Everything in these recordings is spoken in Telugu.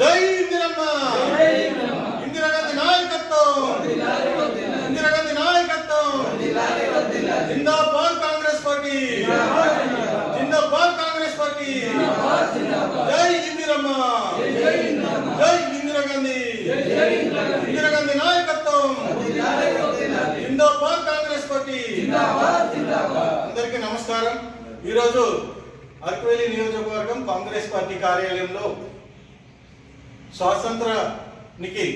జై ఇందిరమ్మ ఇందిరాగాంధీ నాయకత్వం. ఇందిరాగాంధీ నాయకత్వం. జిందాబాద్ కాంగ్రెస్ పార్టీ. జిందాబాద్ కాంగ్రెస్ పార్టీ. జై ఇందిరమ్మ. జై ఇందిరాగాంధీ ఇందిరాగాంధీ నాయకత్వం. జిందాబాద్ కాంగ్రెస్ పార్టీ. అందరికీ నమస్కారం. ఈరోజు అరకువేలి నియోజకవర్గం కాంగ్రెస్ పార్టీ కార్యాలయంలో స్వాతంత్రానికి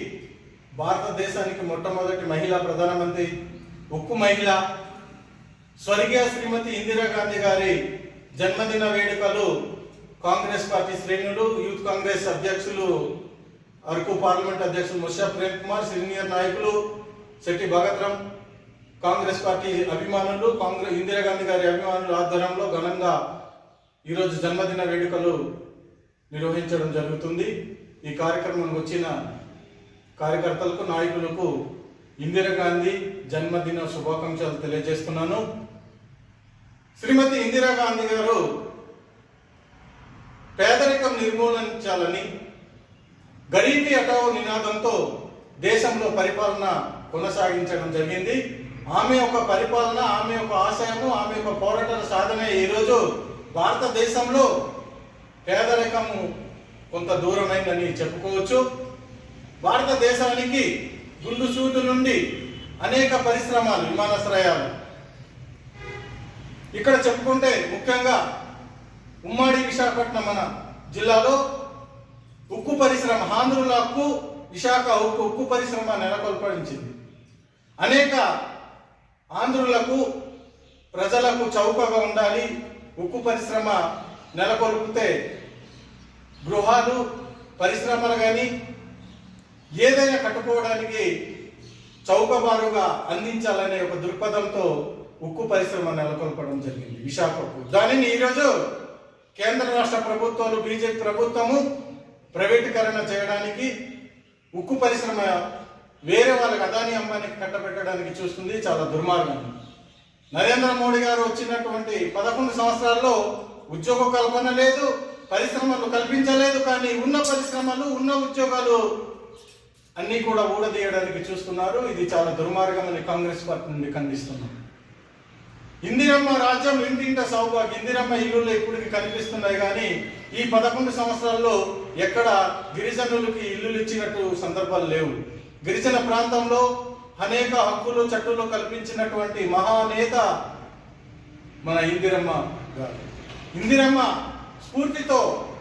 భారతదేశానికి మొట్టమొదటి మహిళా ప్రధానమంత్రి ఉక్కు మహిళ స్వర్గీయ శ్రీమతి ఇందిరాగాంధీ గారి జన్మదిన వేడుకలు కాంగ్రెస్ పార్టీ శ్రేణులు యూత్ కాంగ్రెస్ అధ్యక్షులు అరకు పార్లమెంట్ అధ్యక్షులు ముషా ప్రేమ్ కుమార్ సీనియర్ నాయకులు శెట్టి భగత్రం కాంగ్రెస్ పార్టీ అభిమానులు కాంగ్రెస్ ఇందిరాగాంధీ గారి అభిమానుల ఆధ్వర్యంలో ఘనంగా ఈరోజు జన్మదిన వేడుకలు నిర్వహించడం జరుగుతుంది. ఈ కార్యక్రమం వచ్చిన కార్యకర్తలకు నాయకులకు ఇందిరాగాంధీ జన్మదిన శుభాకాంక్షలు తెలియజేస్తున్నాను. శ్రీమతి ఇందిరాగాంధీ గారు పేదరికం నిర్మూలించాలని గరీబీ హటావో నినాదంతో దేశంలో పరిపాలన కొనసాగించడం జరిగింది. ఆమె యొక్క పరిపాలన ఆమె యొక్క ఆశయము ఆమె యొక్క పోరాటాల సాధన ఈరోజు భారతదేశంలో పేదరికము కొంత దూరమైందని చెప్పుకోవచ్చు. భారతదేశానికి గుండు సూదు నుండి అనేక పరిశ్రమలు విమానాశ్రయాలు. ఇక్కడ చెప్పుకుంటే ముఖ్యంగా ఉమ్మడి విశాఖపట్నం మన జిల్లాలో ఉక్కు పరిశ్రమ ఆంధ్రుల ఉక్కు విశాఖ ఉక్కు ఉక్కు పరిశ్రమ నెలకొల్పడించింది. అనేక ఆంధ్రులకు ప్రజలకు చౌకగా ఉండాలి ఉక్కు పరిశ్రమ నెలకొల్పితే గృహాలు పరిశ్రమలు కానీ ఏదైనా కట్టుకోవడానికి చౌకబారుగా అందించాలనే ఒక దృక్పథంతో ఉక్కు పరిశ్రమ నెలకొల్పడం జరిగింది విశాఖకు. దానిని ఈరోజు కేంద్ర రాష్ట్ర ప్రభుత్వాలు బీజేపీ ప్రభుత్వము ప్రైవేటీకరణ చేయడానికి ఉక్కు పరిశ్రమ వేరే వాళ్ళకి అదాని అమ్మానికి కట్టబెట్టడానికి చూస్తుంది. చాలా దుర్మార్గం. నరేంద్ర మోడీ గారు వచ్చినటువంటి పదకొండు సంవత్సరాల్లో ఉద్యోగ కల్పన లేదు. పరిశ్రమలు కల్పించలేదు కానీ ఉన్న పరిశ్రమలు ఉన్న ఉద్యోగాలు అన్నీ కూడా ఊడదీయడానికి చూస్తున్నారు. ఇది చాలా దుర్మార్గం అని కాంగ్రెస్ పార్టీ నుండి ఖండిస్తున్నాం. ఇందిరమ్మ రాజ్యం ఇంటింట సౌభాగ్యం. ఇందిరమ్మ ఇల్లులు ఇప్పటికి కనిపిస్తున్నాయి కానీ ఈ పదకొండు సంవత్సరాల్లో ఎక్కడ గిరిజనులకి ఇల్లులు ఇచ్చినట్టు సందర్భాలు లేవు. గిరిజన ప్రాంతంలో అనేక హక్కులు చట్టులు కల్పించినటువంటి మహానేత మన ఇందిరమ్మ గారు. ఇందిరమ్మ Púlpito.